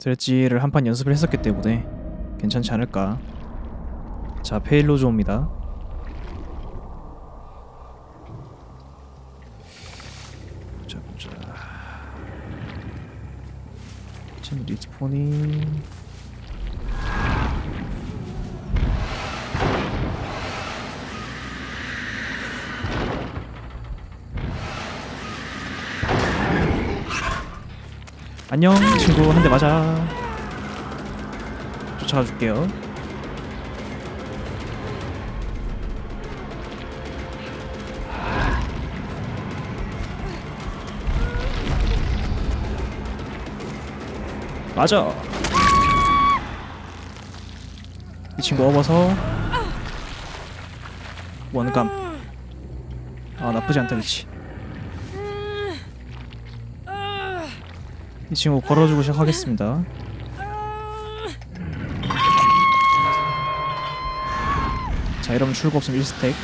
드레지를 한 판 연습을 했었기 때문에 괜찮지 않을까. 자, 페일로즈옵니다. 보자 보자. 리스폰이 안녕 친구. 한 대 맞아. 쫓아가 줄게요. 맞아. 이 친구 업어서 원감. 아 나쁘지 않다 그치 이 친구 걸어주고 시작하겠습니다. 자 이러면 출구 없으면 1스택.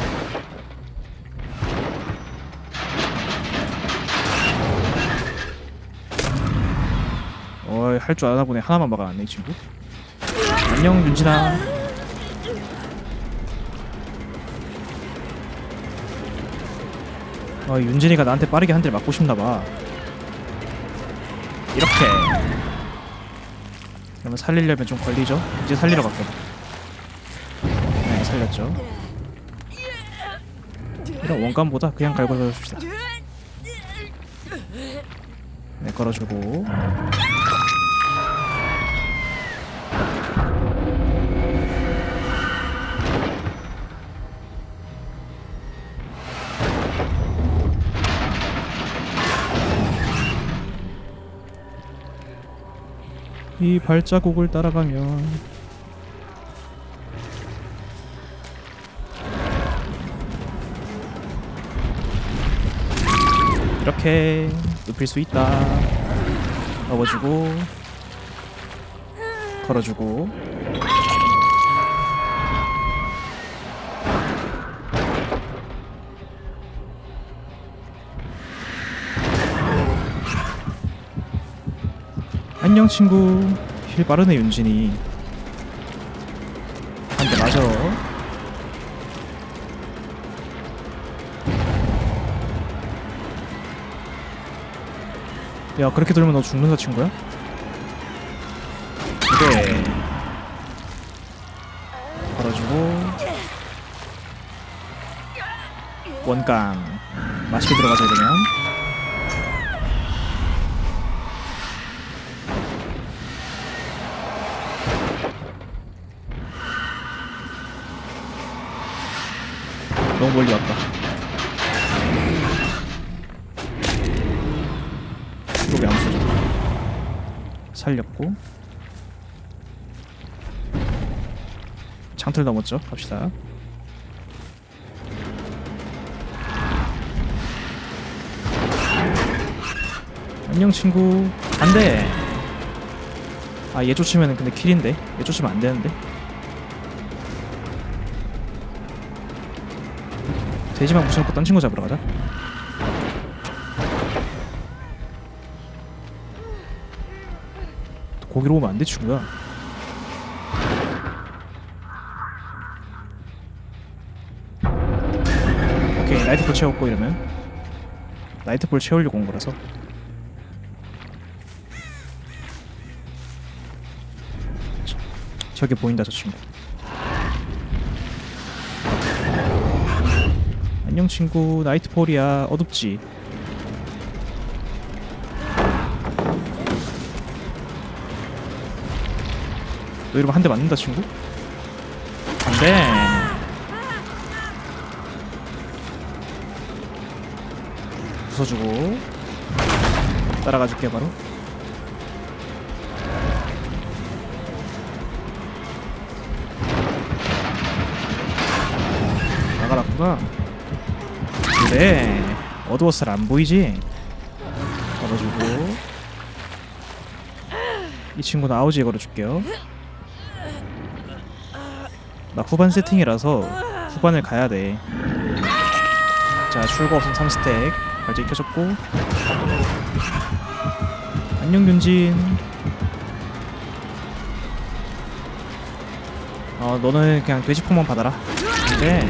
어이 할 줄 아나 보네. 하나만 막아놨네 이 친구. 안녕 윤진아. 어 윤진이가 나한테 빠르게 한 대를 맞고 싶나봐 이렇게. 그러면 살리려면 좀 걸리죠? 이제 살리러 갈게요. 네 살렸죠. 이런 원감보다 그냥 갈고 줍시다. 네 걸어주고 이 발자국을 따라가면 이렇게 눕힐 수 있다. 업어주고 걸어주고 안녕 친구. 힐 빠르네 윤진이. 한 대 맞아. 야 그렇게 돌면 너 죽는다 친구야? 그래 걸어주고. 원깡 맛있게 들어가자 이러 너무 멀리 왔다. 이거 왜안 써져? 살렸고 장틀 넘었죠? 갑시다. 안녕 친구. 안돼. 아얘 쫓으면 근데 킬인데 얘 쫓으면 안 되는데. 돼지만 붙여놓고 딴 친구 잡으러 가자. 거기로 오면 안 돼, 친구야. 오케이, 나이트볼 채웠고 이러면 나이트볼 채우려고 온 거라서 저- 저기 보인다, 저 친구. 안녕 친구. 나이트폴이야. 어둡지? 너 이러면 한 대 맞는다 친구? 안돼. 부숴주고. 따라가 줄게 바로. 나가랐구나 네. 그래 어두워서 잘 안 보이지? 걸어주고 이 친구 나오지 걸어줄게요 나 후반 세팅이라서 후반을 가야 돼. 자, 출구 없음 3스택. 발질 켜졌고. 안녕, 윤진. 어, 너는 그냥 돼지포만 받아라. 근데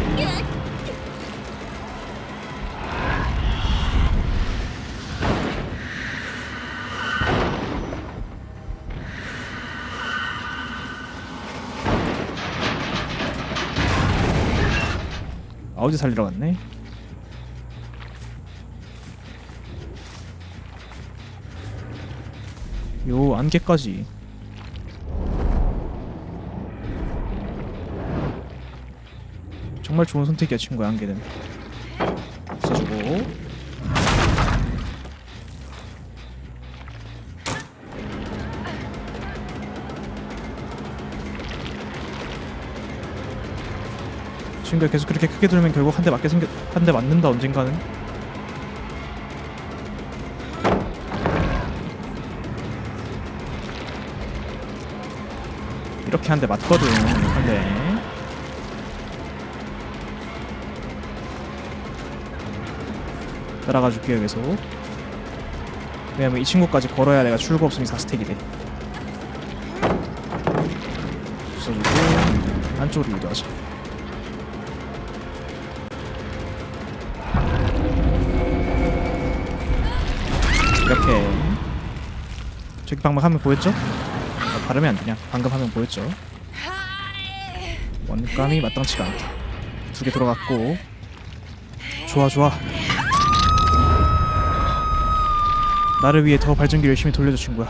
우지 살리러 갔네. 요 안개까지. 정말 좋은 선택이야 친구야 안개는 친구야 계속 그렇게 크게 들면 결국 한 대 맞게 생겨 한 대 맞는다 언젠가는. 이렇게 한 대 맞거든 한대. 따라가 줄게요 계속 왜냐면 이 친구까지 걸어야 내가 출구 없으면 4스택이 돼. 써주고 안쪽으로 이동하자 이렇게 저기 방금 화면 보였죠? 아, 발음이 안 되냐? 방금 화면 보였죠? 원감이 마땅치가 않다. 두 개 들어갔고. 좋아 좋아. 나를 위해 더 발전기 열심히 돌려줘 친구야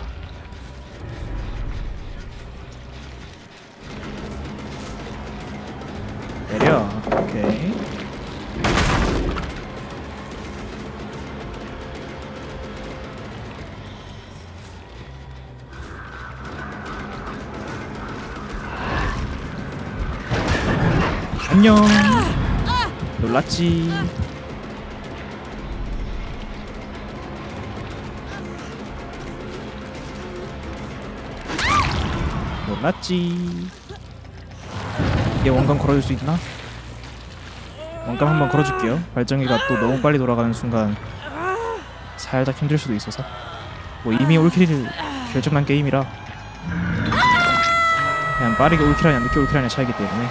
안녕. 놀랐지. 놀랐지. 이게 원감 걸어줄 수 있나? 원감 한번 걸어줄게요. 발전기가 또 너무 빨리 돌아가는 순간 살짝 힘들 수도 있어서. 뭐 이미 올킬이 결정난 게임이라 그냥 빠르게 올킬하냐 늦게 올킬하냐 차이기 때문에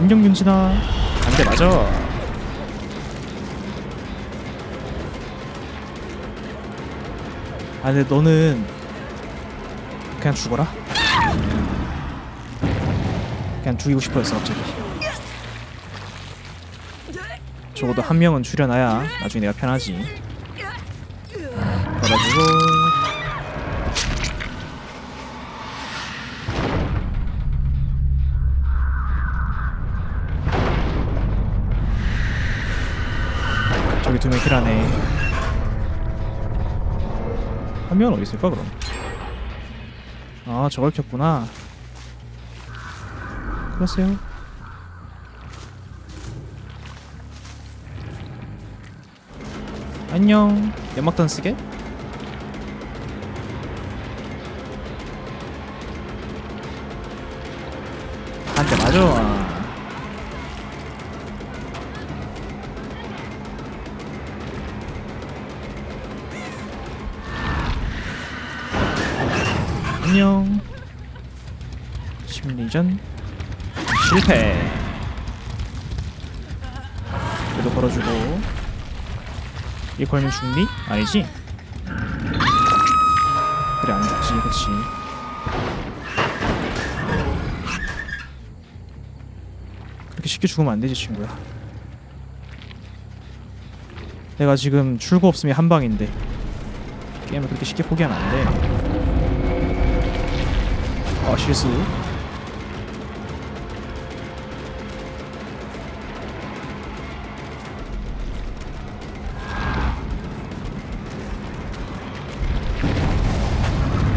안녕 윤진아 안돼 맞아. 아 근데 너는 그냥 죽어라? 그냥 죽이고 싶어 했어 갑자기. 적어도 한 명은 줄여놔야 나중에 내가 편하지. 걸어주고 한 명은 어디 있을까 그럼? 아 저걸 켰구나. 그러세요 안녕. 연막탄 쓰게? 한 대 맞아 안녕. 심리전 실패. 그래도 걸어주고. 이 걸면 죽니? 아니지? 그래 안 죽지 그치. 그렇게 쉽게 죽으면 안 되지 친구야. 내가 지금 출구 없으면 한 방인데. 게임을 그렇게 쉽게 포기하면 안돼 어 실수.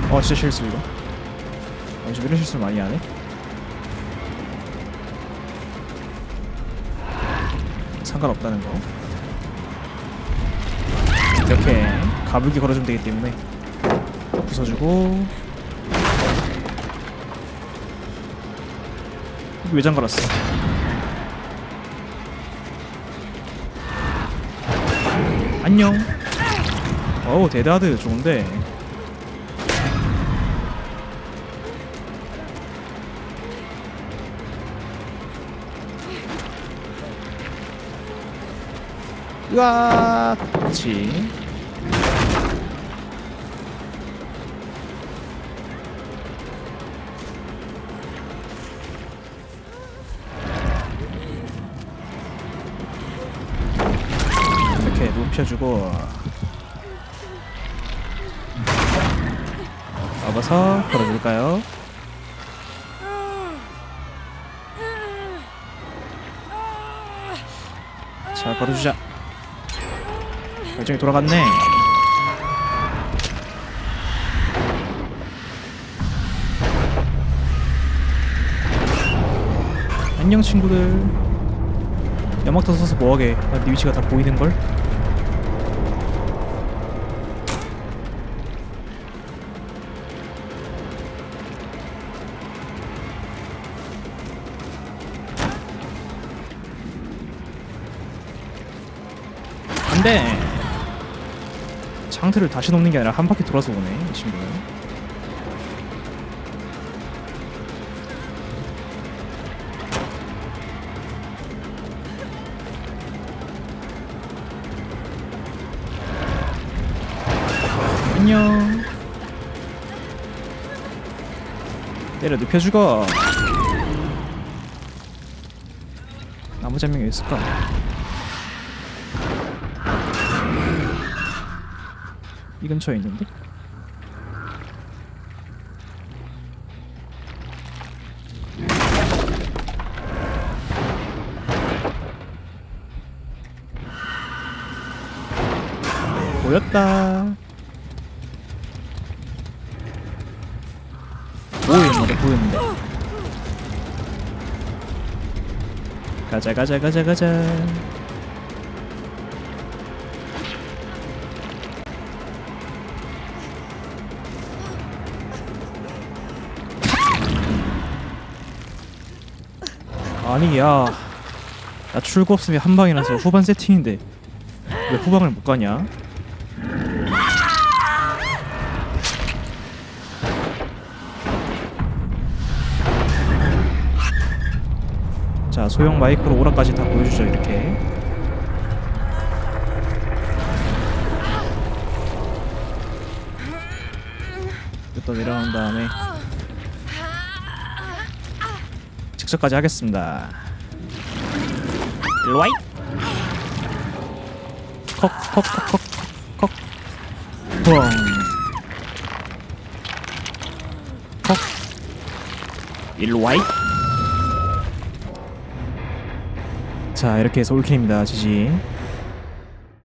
어 진짜 실수 이거. 어, 요즘 이런 실수 많이 하네. 상관없다는 거. 이렇게 가불기 걸어주면 되기 때문에. 부숴주고 왜 잠가놨어. 안녕. 어우 데드하드 좋은데. 으아 그렇지 눕혀주고. 접어서 걸어줄까요? 자 걸어주자. 결정이 돌아갔네. 안녕 친구들. 연막터 써서 뭐하게? 나네 위치가 다 보이는걸? 안돼 창틀을 다시 놓는 게 아니라 한 바퀴 돌아서 오네 이 친구는 안녕. 때려 눕혀주고 나무 잔명이 있을까? 이 근처에 있는데? 보였다. 보였는데 보였는데. 가자 가자 가자 가자. 아니 야. 나 출구 없으면 한 방이라서 후반 세팅인데 왜 후방을 못 가냐? 자 소형 마이크로 오라까지 다 보여주죠 이렇게 또 내려온 다음에 직접까지 하겠습니다. 콕콕콕콕콕 뻥콕 일로와이. 자 이렇게 해서 올케입니다 지지